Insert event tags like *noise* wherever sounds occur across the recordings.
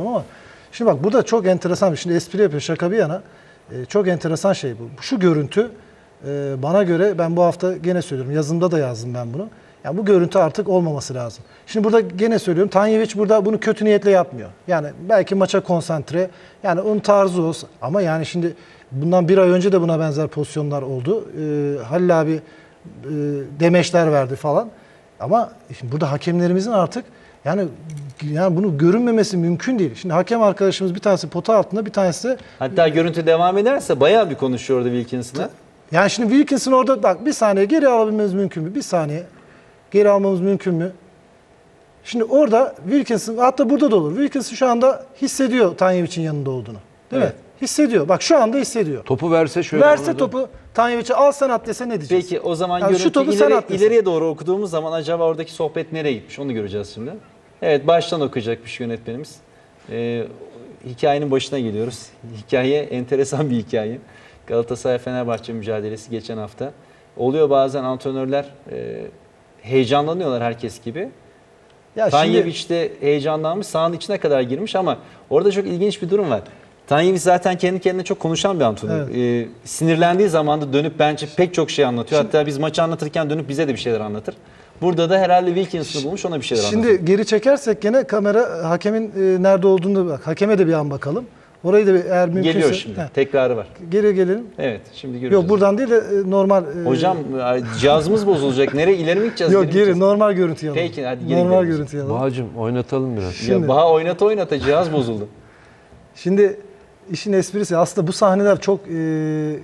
ama şimdi bak burada çok enteresan bir şimdi espri yapıyor şaka bir yana e, çok enteresan şey bu. Şu görüntü e, bana göre ben bu hafta gene söylüyorum yazımda da yazdım ben bunu. Yani bu görüntü artık olmaması lazım. Şimdi burada gene söylüyorum Tanyevic burada bunu kötü niyetle yapmıyor. Yani belki maça konsantre yani onun tarzı olsa ama yani şimdi bundan bir ay önce de buna benzer pozisyonlar oldu. E, Halil abi e, demeçler verdi falan. Ama şimdi burada hakemlerimizin artık yani yani bunu görünmemesi mümkün değil. Şimdi hakem arkadaşımız bir tanesi pota altında bir tanesi Hatta görüntü devam ederse bayağı bir konuşuyor orada Wilkinson'a. yani şimdi Wilkinson orada bak bir saniye geri alabilmemiz mümkün mü? Bir saniye geri almamız mümkün mü? Şimdi orada Wilkinson hatta burada da olur. Wilkinson şu anda hissediyor Tanyevic'in yanında olduğunu. Değil Evet. mi? Hissediyor. Bak şu anda hissediyor. Topu verse şöyle. Verse da- topu Tanyevic'e al sen at dese ne diyeceğiz? Peki o zaman Yani şu görüntü topu sen ileri- at desin. ileriye doğru okuduğumuz zaman acaba oradaki sohbet nereye gitmiş onu göreceğiz şimdi. Evet baştan okuyacakmış yönetmenimiz. Ee, hikayenin başına geliyoruz. Hikaye enteresan bir hikaye. Galatasaray-Fenerbahçe mücadelesi geçen hafta. Oluyor bazen antrenörler e, heyecanlanıyorlar herkes gibi. Ya şimdi- Tanyevic de heyecanlanmış sahanın içine kadar girmiş ama orada çok ilginç bir durum var. Tanyevic zaten kendi kendine çok konuşan bir antrenör. Ee, sinirlendiği zaman da dönüp bence pek çok şey anlatıyor. Hatta biz maçı anlatırken dönüp bize de bir şeyler anlatır. Burada da herhalde Wilkinson'ı bulmuş ona bir şeyler Şimdi anlatıyor. geri çekersek gene kamera hakemin e, nerede olduğunu bak. Hakeme de bir an bakalım. Orayı da bir- eğer mümkünse Geliyor şimdi. Heh, Tekrarı var. geriye gelelim. Evet şimdi göreceğiz. Yok buradan değil de e, normal e, Hocam cihazımız bozulacak. Nereye ileri mi gideceğiz? Yok geri gideceğiz? normal görüntü alalım. Peki, hadi geri Normal gidelim. görüntü alalım. Bağcım oynatalım biraz. Şimdi- Ya Baha oynata oynata cihaz bozuldu. Şimdi işin esprisi aslında bu sahneler çok e, e,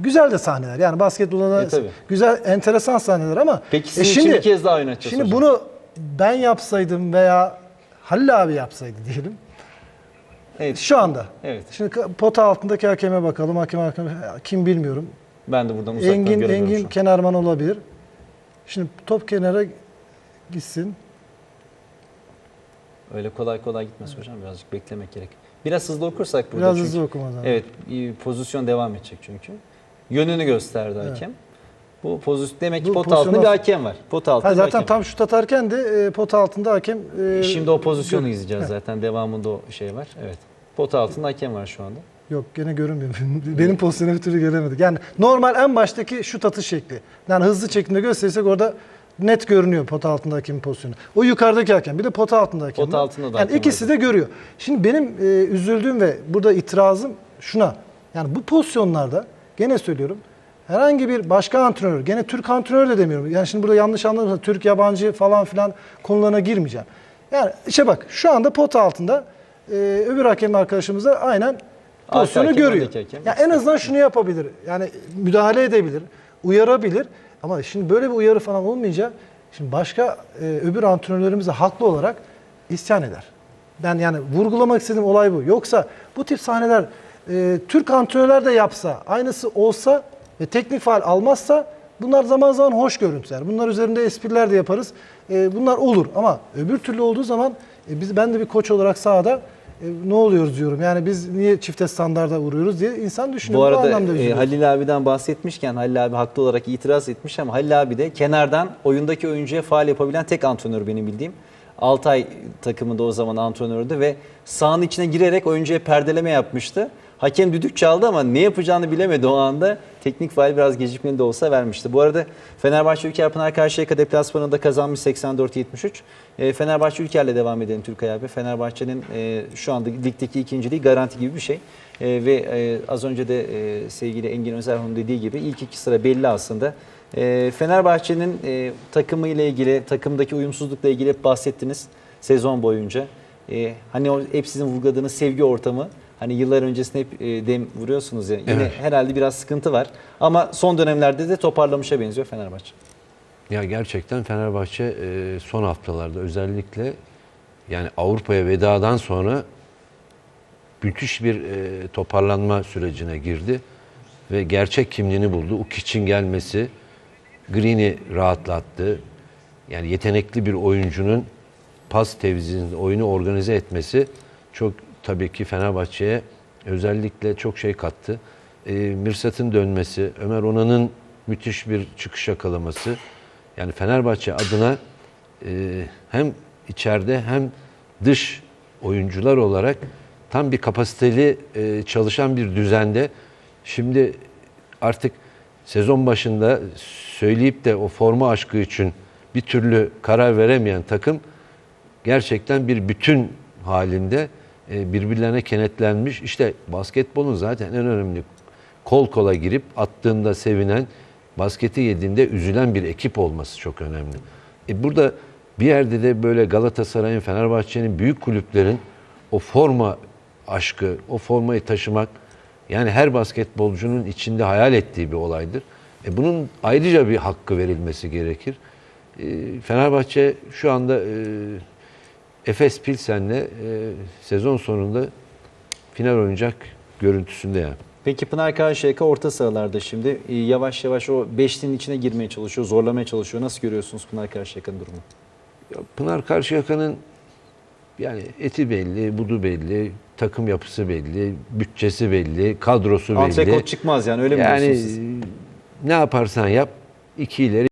güzel de sahneler. Yani basketbolda da E, tabii. güzel, enteresan sahneler ama Peki e, sizin için bir kez daha oynatacağız Şimdi hocam. bunu ben yapsaydım veya Halil abi yapsaydı diyelim. Evet. Şu anda. Evet. Şimdi pota altındaki hakeme bakalım. Hakem hakem kim bilmiyorum. Ben de buradan uzaktan Engin Engin şu an. Kenarman olabilir. Şimdi top kenara gitsin. Öyle kolay kolay gitmez hocam. Birazcık beklemek gerek. Biraz hızlı okursak burada. Biraz çünkü- hızlı okuma zaman. Evet, pozisyon devam edecek çünkü. Yönünü gösterdi hakem. Bu pozisyon demek ki Bu pot altında bir hakem var. Pot altında Ha, zaten hakem. tam şut atarken de e, pota altında hakem e, Şimdi o pozisyonu izleyeceğiz Heh. zaten. Devamında o şey var. Evet. Pot altında hakem var şu anda. Yok gene görünmüyor. *laughs* Benim pozisyona bir türlü gelemedik. Yani normal en baştaki şut atış şekli. Yani hızlı çekimde gösterirsek orada net görünüyor pota altında hakemin pozisyonu. O yukarıdaki hakem bir de pota altında hakem. Var. altında da Yani ikisi de görüyor. Şimdi benim e, üzüldüğüm ve burada itirazım şuna. Yani bu pozisyonlarda gene söylüyorum herhangi bir başka antrenör, gene Türk antrenör de demiyorum. Yani şimdi burada yanlış anlamayın. Türk yabancı falan filan konularına girmeyeceğim. Yani işte bak şu anda pota altında e, öbür hakem arkadaşımız da aynen pozisyonu hakem, görüyor. hakem. Ya en azından şunu yapabilir. Yani müdahale edebilir, uyarabilir. Ama şimdi böyle bir uyarı falan olmayınca şimdi başka e, öbür antrenörlerimiz de haklı olarak isyan eder. Ben yani vurgulamak istediğim olay bu. Yoksa bu tip sahneler e, Türk antrenörler de yapsa, aynısı olsa ve teknik faal almazsa bunlar zaman zaman hoş görüntüler. Bunlar üzerinde espriler de yaparız. E, bunlar olur ama öbür türlü olduğu zaman e, biz ben de bir koç olarak sahada e, ne oluyoruz diyorum. Yani biz niye çifte standarda vuruyoruz diye insan düşünüyor. Bu arada anlamda e. Halil abiden bahsetmişken Halil abi haklı olarak itiraz etmiş ama Halil abi de kenardan oyundaki oyuncuya faal yapabilen tek antrenör benim bildiğim. Altay takımında o zaman antrenördü ve sahanın içine girerek oyuncuya perdeleme yapmıştı. Hakem düdük çaldı ama ne yapacağını bilemedi o anda. Teknik faal biraz gecikmeli de olsa vermişti. Bu arada Fenerbahçe Ülkerpınar Karşıyaka deplasmanında kazanmış 84-73. E, Fenerbahçe Ülker'le devam edelim Türkay abi. Fenerbahçe'nin e, şu anda ligdeki ikinciliği garanti gibi bir şey. E, ve e, az önce de e, sevgili Engin Özerhun dediği gibi ilk iki sıra belli aslında. E, Fenerbahçe'nin e, takımı ile ilgili, takımdaki uyumsuzlukla ilgili hep bahsettiniz sezon boyunca. E, hani o hep sizin vurguladığınız sevgi ortamı, hani yıllar öncesinde hep e, dem vuruyorsunuz ya. Yine Evet. herhalde biraz sıkıntı var. Ama son dönemlerde de toparlamışa benziyor Fenerbahçe. Ya gerçekten Fenerbahçe e, son haftalarda özellikle yani Avrupa'ya vedadan sonra müthiş bir e, toparlanma sürecine girdi ve gerçek kimliğini buldu. Ukic'in gelmesi Green'i rahatlattı. Yani yetenekli bir oyuncunun pas tevzisinde oyunu organize etmesi çok tabii ki Fenerbahçe'ye özellikle çok şey kattı. E, Mirsat'ın dönmesi, Ömer Onan'ın müthiş bir çıkış yakalaması. Yani Fenerbahçe adına e, hem içeride hem dış oyuncular olarak tam bir kapasiteli e, çalışan bir düzende. Şimdi artık sezon başında söyleyip de o forma aşkı için bir türlü karar veremeyen takım gerçekten bir bütün halinde birbirlerine kenetlenmiş. İşte basketbolun zaten en önemli kol kola girip attığında sevinen, basketi yediğinde üzülen bir ekip olması çok önemli. E burada bir yerde de böyle Galatasaray'ın, Fenerbahçe'nin, büyük kulüplerin o forma aşkı, o formayı taşımak yani her basketbolcunun içinde hayal ettiği bir olaydır. E bunun ayrıca bir hakkı verilmesi gerekir. E, Fenerbahçe şu anda e, Efes Pilsen'le e, sezon sonunda final oynayacak görüntüsünde yani. Peki Pınar Karşıyaka orta sahalarda şimdi e, yavaş yavaş o beşlinin içine girmeye çalışıyor, zorlamaya çalışıyor. Nasıl görüyorsunuz Pınar Karşıyaka'nın durumunu? Ya Pınar Karşıyaka'nın yani eti belli, budu belli, takım yapısı belli, bütçesi belli, kadrosu belli. Antrekot çıkmaz yani öyle mi yani diyorsunuz siz? ne yaparsan yap iki ileri